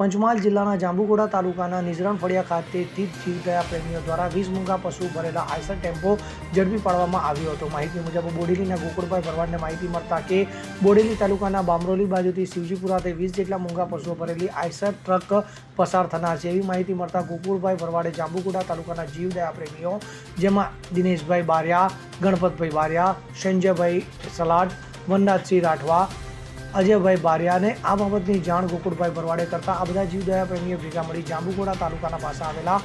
પંચમહાલ જિલ્લાના જાંબુગોડા તાલુકાના નિઝરણ ફળિયા ખાતેથી જીવદયા પ્રેમીઓ દ્વારા વીસ મૂંગા પશુ ભરેલા આઈસર ટેમ્પો ઝડપી પાડવામાં આવ્યો હતો. માહિતી મુજબ બોડેલીના ગોકુળભાઈ ભરવાડને માહિતી મળતા કે બોડેલી તાલુકાના બામરોલી બાજુથી શિવજીપુરાથી વીસ જેટલા મૂંગા પશુઓ ભરેલી આઈસર ટ્રક પસાર થનાર છે. એવી માહિતી મળતા ગોકુળભાઈ ભરવાડે જાંબુગોડા તાલુકાના જીવદયા પ્રેમીઓ, જેમાં દિનેશભાઈ બારિયા, ગણપતભાઈ બારિયા, સંજયભાઈ સલાડ, વનરાજસિંહ રાઠવા અજયભાઈ બારિયાને આ બાબતની જાણ ગોકુળભાઈ ભરવાડે કરતા આ બધા જીવદયા પ્રેમીઓ ભેગા મળી જાંબુગોડા તાલુકાના પાસે આવેલા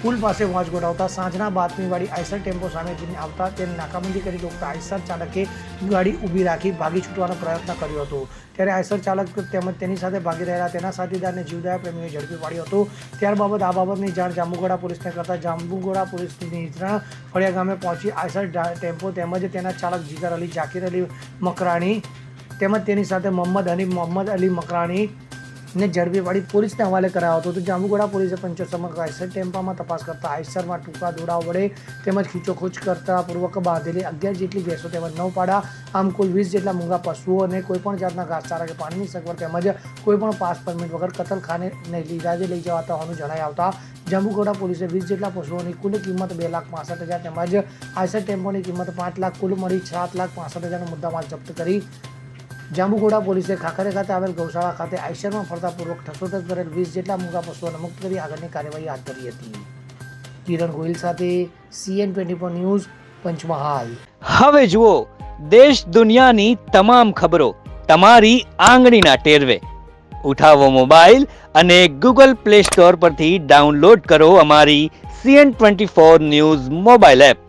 પુલ પાસે વાંચ ગોઠવતા સાંજના બાતમીવાળી આઈસર ટેમ્પો સામે જઈને આવતા તેને નાકાબંધી કરી રોકતા આઈસર ચાલકે ગાડી ઊભી રાખી ભાગી છૂટવાનો પ્રયત્ન કર્યો હતો. ત્યારે આઈસર ચાલક તેમજ તેની સાથે ભાગી રહેલા તેના સાથીદારને જીવદયા પ્રેમીઓએ ઝડપી પાડ્યો હતો. ત્યારબાદ આ બાબતની જાણ જાંબુગોડા પોલીસને કરતા જાંબુગોડા પોલીસની નિયંત્રણ ફળિયા ગામે પહોંચી આઈસર ટેમ્પો તેમજ તેના ચાલક જીગર અલી, જાકીર અલી, મકરાણી તેમજ તેની સાથે મોહમ્મદ હનીફ મોહમ્મદ અલી મકરાણી ને ઝડપી પાડી પોલીસને હવાલે કરાયો હતો. તો જાંબુગોડા પોલીસે પંચો સમગ્ર આઈસર ટેમ્પામાં તપાસ કરતા આઈસરમાં ટૂંકા દોડાવ વડે તેમજ ખીચોખૂચ કરતા પૂર્વક બાંધેલી અગિયાર જેટલી ભેંસો તેમજ નવ પાડા આમ કુલ વીસ જેટલા મૂંગા પશુઓ અને કોઈપણ જાતના ઘાસચારા કે પાણીની સગવડ તેમજ કોઈપણ પાસ પરમિટ વગર કતલખાને લીધાજે લઈ જવાતા હોવાનું જણાઈ આવતા જાંબુગોડા પોલીસે વીસ જેટલા પશુઓની કુલ કિંમત બે લાખ પાસઠ હજાર તેમજ આઈસર ટેમ્પોની કિંમત પાંચ લાખ, કુલ મળી સાત લાખ પાસઠ હજારનો મુદ્દામાલ જપ્ત કરી જાંબુગોડા પોલીસે ખાખરે ખાતે આવેલ ગૌશાળા ખાતે આઈશરમાં ફરતા પૂર્વક ઠસોઠસ કરેલ વીસ જેટલા મૂંગા પશુઓને મુક્ત કરી આગળની કાર્યવાહી હાથ ધરી હતી. કિરણ ગોહિલ સાથે CN twenty four news, Panchmahal. હવે જુઓ, દેશ દુનિયાની તમામ ખબરો તમારી આંગળીના ટેરવે. ઉઠાવો મોબાઈલ અને ગૂગલ પ્લે સ્ટોર પરથી ડાઉનલોડ કરો અમારી CN twenty four news mobile app.